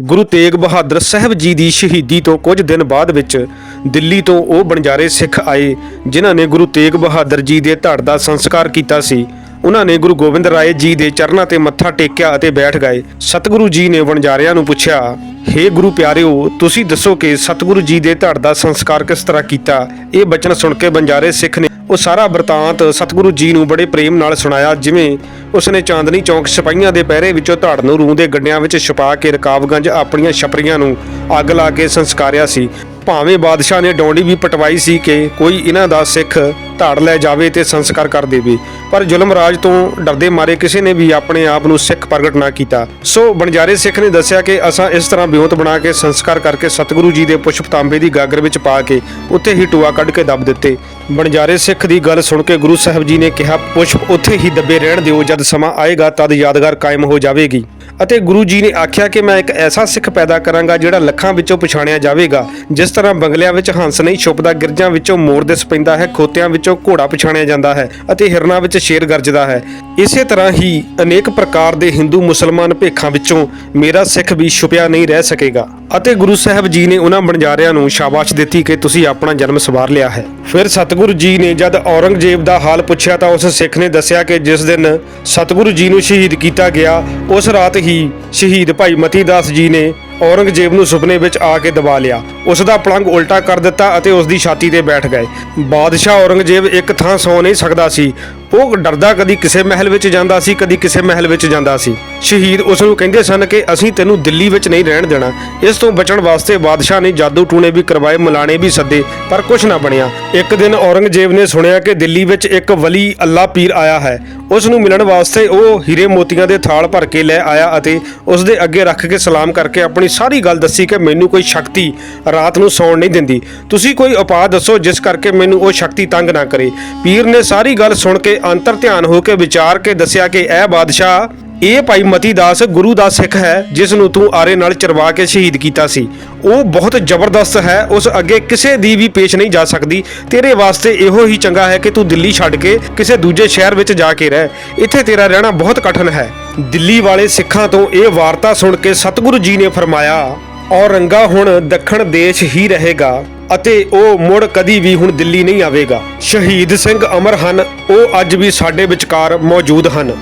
ਗੁਰੂ ਤੇਗ ਬਹਾਦਰ ਸਾਹਿਬ ਜੀ ਦੀ ਸ਼ਹੀਦੀ ਤੋਂ ਕੁਝ ਦਿਨ ਬਾਅਦ ਵਿੱਚ ਦਿੱਲੀ ਤੋਂ ਉਹ ਬਣਜਾਰੇ ਸਿੱਖ ਆਏ, ਜਿਨ੍ਹਾਂ ਨੇ ਗੁਰੂ ਤੇਗ ਬਹਾਦਰ ਜੀ ਦੇ ਧੜ ਦਾ ਸੰਸਕਾਰ ਕੀਤਾ ਸੀ। ਉਹਨਾਂ ਨੇ ਗੁਰੂ ਗੋਬਿੰਦ ਰਾਏ ਜੀ ਦੇ ਚਰਨਾਂ ਤੇ ਮੱਥਾ ਟੇਕਿਆ ਅਤੇ ਬੈਠ ਗਏ। ਸਤਿਗੁਰੂ ਜੀ ਨੇ ਵਣਜਾਰਿਆਂ ਨੂੰ ਪੁੱਛਿਆ, ਹੇ ਗੁਰੂ ਪਿਆਰਿਓ, ਤੁਸੀਂ ਦੱਸੋ ਕਿ ਸਤਿਗੁਰੂ ਜੀ ਦੇ ਧੜ ਦਾ ਸੰਸਕਾਰ ਕਿਸ ਤਰ੍ਹਾਂ ਕੀਤਾ? ਇਹ ਬਚਨ ਸੁਣ ਕੇ ਬੰਜਾਰੇ ਸਿੱਖ ਨੇ ਉਹ ਸਾਰਾ ਵਰਤਾਂਤ ਸਤਿਗੁਰੂ ਜੀ ਨੂੰ ਬੜੇ ਪ੍ਰੇਮ ਨਾਲ ਸੁਣਾਇਆ, ਜਿਵੇਂ ਉਸਨੇ ਚਾਂਦਨੀ ਚੌਂਕ ਸਿਪਾਹੀਆਂ ਦੇ ਪਹਿਰੇ ਵਿੱਚੋਂ ਧੜ ਨੂੰ ਰੂੰ ਦੇ ਗੱਡਿਆਂ ਵਿੱਚ ਛੁਪਾ ਕੇ ਰਕਾਬਗੰਜ ਆਪਣੀਆਂ ਛਪਰੀਆਂ ਨੂੰ ਅੱਗ ਲਾ ਕੇ ਸੰਸਕਾਰਿਆ ਸੀ। ਭਾਵੇਂ ਬਾਦਸ਼ਾਹ ਨੇ ਡੌਂਡੀ ਵੀ ਪਟਵਾਈ ਸੀ ਕਿ ਕੋਈ ਇਹਨਾਂ ਦਾ ਸਿੱਖ ਧੜ ਲੈ ਜਾਵੇ ਤੇ ਸੰਸਕਾਰ ਕਰ ਦੇਵੇ। ਪਰ ਜ਼ੁਲਮ ਰਾਜ ਤੋਂ ਡਰਦੇ ਮਾਰੇ ਕਿਸੇ ਨੇ ਵੀ ਆਪਣੇ ਆਪ ਨੂੰ ਸਿੱਖ ਪ੍ਰਗਟ ਨਾ ਕੀਤਾ। ਸੋ ਬਣਜਾਰੇ ਸਿੱਖ ਨੇ ਦੱਸਿਆ ਕਿ ਅਸਾਂ ਇਸ ਤਰ੍ਹਾਂ ਬਿਉਂਤ ਬਣਾ ਕੇ ਸੰਸਕਾਰ ਕਰਕੇ ਸਤਿਗੁਰੂ ਜੀ ਦੇ ਪੁਸ਼ਪ ਤਾਂਬੇ ਦੀ ਗਾਗਰ ਵਿੱਚ ਪਾ ਕੇ ਉੱਥੇ ਹੀ ਟੂਆ ਕੱਢ ਕੇ ਦੱਬ ਦਿੱਤੇ। ਬਣਜਾਰੇ ਸਿੱਖ ਦੀ ਗੱਲ ਸੁਣ ਕੇ ਗੁਰੂ ਸਾਹਿਬ ਜੀ ਨੇ ਕਿਹਾ, ਪੁਸ਼ਪ ਉੱਥੇ ਹੀ ਦੱਬੇ ਰਹਿਣ ਦਿਓ, ਜਦ ਸਮਾਂ ਆਏਗਾ ਤਦ ਯਾਦਗਾਰ ਕਾਇਮ ਹੋ ਜਾਵੇਗੀ। ਅਤੇ ਗੁਰੂ ਜੀ ਨੇ ਆਖਿਆ ਕਿ ਮੈਂ ਇੱਕ ਐਸਾ ਸਿੱਖ ਪੈਦਾ ਕਰਾਂਗਾ ਜਿਹੜਾ ਲੱਖਾਂ ਵਿੱਚੋਂ ਪਛਾਣਿਆ ਜਾਵੇਗਾ, ਜਿਸ ਤਰ੍ਹਾਂ ਬੰਗਲਿਆਂ ਵਿੱਚ ਹੰਸ ਨਹੀਂ ਛੁਪਦਾ, ਗਿਰਜਾਂ ਵਿੱਚੋਂ ਮੋਰ ਦਿਸ ਪੈਂਦਾ ਹੈ, ਖੋਤਿਆਂ ਵਿੱਚੋਂ ਘੋੜਾ ਪਛਾਣਿਆ ਜਾਂਦਾ ਹੈ ਅਤੇ ਹਿਰਨਾਂ ਵਿੱਚ ਸ਼ੇਰ ਗਰਜਦਾ ਹੈ। ਇਸੇ ਤਰ੍ਹਾਂ ਹੀ ਅਨੇਕ ਪ੍ਰਕਾਰ ਦੇ ਹਿੰਦੂ ਮੁਸਲਮਾਨ ਭੇਖਾਂ ਵਿੱਚੋਂ ਮੇਰਾ ਸਿੱਖ ਵੀ ਛੁਪਿਆ ਨਹੀਂ ਰਹਿ ਸਕੇਗਾ। ਅਤੇ ਗੁਰੂ ਸਾਹਿਬ ਜੀ ਨੇ ਉਹਨਾਂ ਬਣਜਾਰਿਆਂ ਨੂੰ ਸ਼ਾਬਾਸ਼ ਦਿੱਤੀ ਕਿ ਤੁਸੀਂ ਆਪਣਾ ਜਨਮ ਸਵਾਰ ਲਿਆ ਹੈ। ਫਿਰ ਸਤਿਗੁਰੂ ਜੀ ਨੇ ਜਦ ਔਰੰਗਜ਼ੇਬ ਦਾ ਹਾਲ ਪੁੱਛਿਆ ਤਾਂ ਉਸ ਸਿੱਖ ਨੇ ਦੱਸਿਆ ਕਿ ਜਿਸ ਦਿਨ ਸਤਿਗੁਰੂ ਜੀ ਨੂੰ ਸ਼ਹੀਦ ਕੀਤਾ ਗਿਆ, ਉਸ ਰਾਤ ਹੀ ਸ਼ਹੀਦ ਭਾਈ ਮਤੀ ਦਾਸ ਜੀ ਨੇ ਔਰੰਗਜ਼ੇਬ ਨੂੰ ਸੁਪਨੇ ਵਿੱਚ ਆ ਕੇ ਦਬਾ ਲਿਆ। ਉਸ ਦਾ ਪਲੰਗ ਉਲਟਾ ਕਰ ਦਿੱਤਾ ਅਤੇ ਉਸ ਦੀ ਛਾਤੀ ਤੇ ਬੈਠ ਗਏ। ਬਾਦਸ਼ਾਹ ਔਰੰਗਜ਼ੇਬ ਇੱਕ ਥਾਂ ਸੌ ਨਹੀਂ ਸਕਦਾ ਸੀ। ਉਹ ਡਰਦਾ ਕਦੀ ਕਿਸੇ ਮਹਿਲ ਵਿੱਚ ਜਾਂਦਾ ਸੀ, ਕਦੀ ਕਿਸੇ ਮਹਿਲ ਵਿੱਚ ਜਾਂਦਾ ਸੀ। ਸ਼ਹੀਦ ਉਸ ਨੂੰ ਕਹਿੰਦੇ ਸਨ ਕਿ ਅਸੀਂ ਤੈਨੂੰ ਦਿੱਲੀ ਵਿੱਚ ਨਹੀਂ ਰਹਿਣ ਦੇਣਾ। ਇਸ ਤੋਂ ਬਚਣ ਵਾਸਤੇ ਬਾਦਸ਼ਾਹ ਨੇ ਜਾਦੂ ਟੂਣੇ ਵੀ ਕਰਵਾਏ, ਮਲਾਣੇ ਵੀ ਸੱਦੇ, ਪਰ ਕੁਝ ਨਾ ਬਣਿਆ। ਇੱਕ ਦਿਨ ਔਰੰਗਜ਼ੇਬ ਨੇ ਸੁਣਿਆ ਕਿ ਦਿੱਲੀ ਵਿੱਚ ਇੱਕ ਵਲੀ ਅੱਲਾ ਪੀਰ ਆਇਆ ਹੈ। ਉਸ ਨੂੰ ਮਿਲਣ ਵਾਸਤੇ ਉਹ ਹੀਰੇ ਮੋਤੀਆਂ ਦੇ ਥਾਲ ਭਰ ਕੇ ਲੈ ਆਇਆ ਅਤੇ ਉਸ ਦੇ ਅੱਗੇ ਰੱਖ ਕੇ ਸਲਾਮ ਕਰਕੇ ਆਪਣੀ ਸਾਰੀ ਗੱਲ ਦੱਸੀ ਕਿ ਮੈਨੂੰ ਕੋਈ ਸ਼ਕਤੀ ਰਾਤ ਨੂੰ ਸੌਣ ਨਹੀਂ ਦਿੰਦੀ। ਤੁਸੀਂ ਕੋਈ ਉਪਾਅ ਦੱਸੋ ਜਿਸ ਕਰਕੇ ਮੈਨੂੰ ਉਹ ਸ਼ਕਤੀ ਤੰਗ ਨਾ ਕਰੇ। ਪੀਰ ਨੇ ਸਾਰੀ ਗੱਲ ਸੁਣ ਕੇ ਅੰਤਰ ਧਿਆਨ ਹੋ ਕੇ ਵਿਚਾਰ ਕੇ ਦੱਸਿਆ ਕਿ ਇਹ ਬਾਦਸ਼ਾਹ, ਇਹ ਭਾਈ ਮਤੀ ਦਾਸ ਗੁਰੂ ਦਾ ਸਿੱਖ ਹੈ, ਜਿਸ ਨੂੰ ਤੂੰ ਆਰੇ ਨਾਲ ਚਰਵਾ ਕੇ ਸ਼ਹੀਦ ਕੀਤਾ ਸੀ। ਉਹ ਬਹੁਤ ਜ਼ਬਰਦਸਤ ਹੈ, ਉਸ ਅੱਗੇ ਕਿਸੇ ਦੀ ਵੀ ਪੇਸ਼ ਨਹੀਂ ਜਾ ਸਕਦੀ। ਤੇਰੇ ਵਾਸਤੇ ਇਹੋ ਹੀ ਚੰਗਾ ਹੈ ਕਿ ਤੂੰ ਦਿੱਲੀ ਛੱਡ ਕੇ ਕਿਸੇ ਦੂਜੇ ਸ਼ਹਿਰ ਵਿੱਚ ਜਾ ਕੇ ਰਹਿ। ਇੱਥੇ ਤੇਰਾ ਰਹਿਣਾ ਬਹੁਤ ਕਠਿਨ ਹੈ। ਦਿੱਲੀ ਵਾਲੇ ਸਿੱਖਾਂ ਤੋਂ ਇਹ ਵਾਰਤਾ ਸੁਣ ਕੇ ਸਤਿਗੁਰੂ ਜੀ ਨੇ ਫਰਮਾਇਆ, ਔਰੰਗਾ ਹੁਣ ਦੱਖਣ ਦੇਸ਼ ਹੀ ਰਹੇਗਾ। ਅਤੇ ਉਹ ਮੁੜ ਕਦੀ ਵੀ ਹੁਣ ਦਿੱਲੀ ਨਹੀਂ ਆਵੇਗਾ। ਸ਼ਹੀਦ ਸਿੰਘ ਅਮਰ ਹਨ, ਉਹ ਅੱਜ ਵੀ ਸਾਡੇ ਵਿਚਕਾਰ ਮੌਜੂਦ ਹਨ।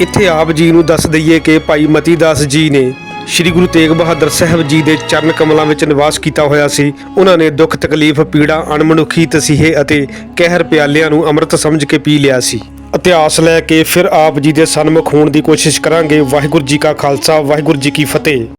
ਇੱਥੇ ਆਪ ਜੀ ਨੂੰ ਦੱਸ ਦਈਏ ਕਿ ਭਾਈ ਮਤੀ ਦਾਸ ਜੀ ਨੇ ਸ੍ਰੀ ਗੁਰੂ ਤੇਗ ਬਹਾਦਰ ਸਾਹਿਬ ਜੀ ਦੇ ਚਰਨ ਕਮਲਾਂ ਵਿੱਚ ਨਿਵਾਸ ਕੀਤਾ ਹੋਇਆ ਸੀ। ਉਹਨਾਂ ਨੇ ਦੁੱਖ, ਤਕਲੀਫ, ਪੀੜਾ, ਅਣਮਨੁੱਖੀ ਤਸੀਹੇ ਅਤੇ ਕਹਿਰ ਪਿਆਲਿਆਂ ਨੂੰ ਅੰਮ੍ਰਿਤ ਸਮਝ ਕੇ ਪੀ ਲਿਆ ਸੀ। ਇਤਿਹਾਸ ਲੈ ਕੇ ਫਿਰ ਆਪ ਜੀ ਦੇ ਸਨਮੁਖ ਹੋਣ ਦੀ ਕੋਸ਼ਿਸ਼ ਕਰਾਂਗੇ। ਵਾਹਿਗੁਰੂ ਜੀ ਕਾ ਖਾਲਸਾ, ਵਾਹਿਗੁਰੂ ਜੀ ਕੀ ਫਤਿਹ।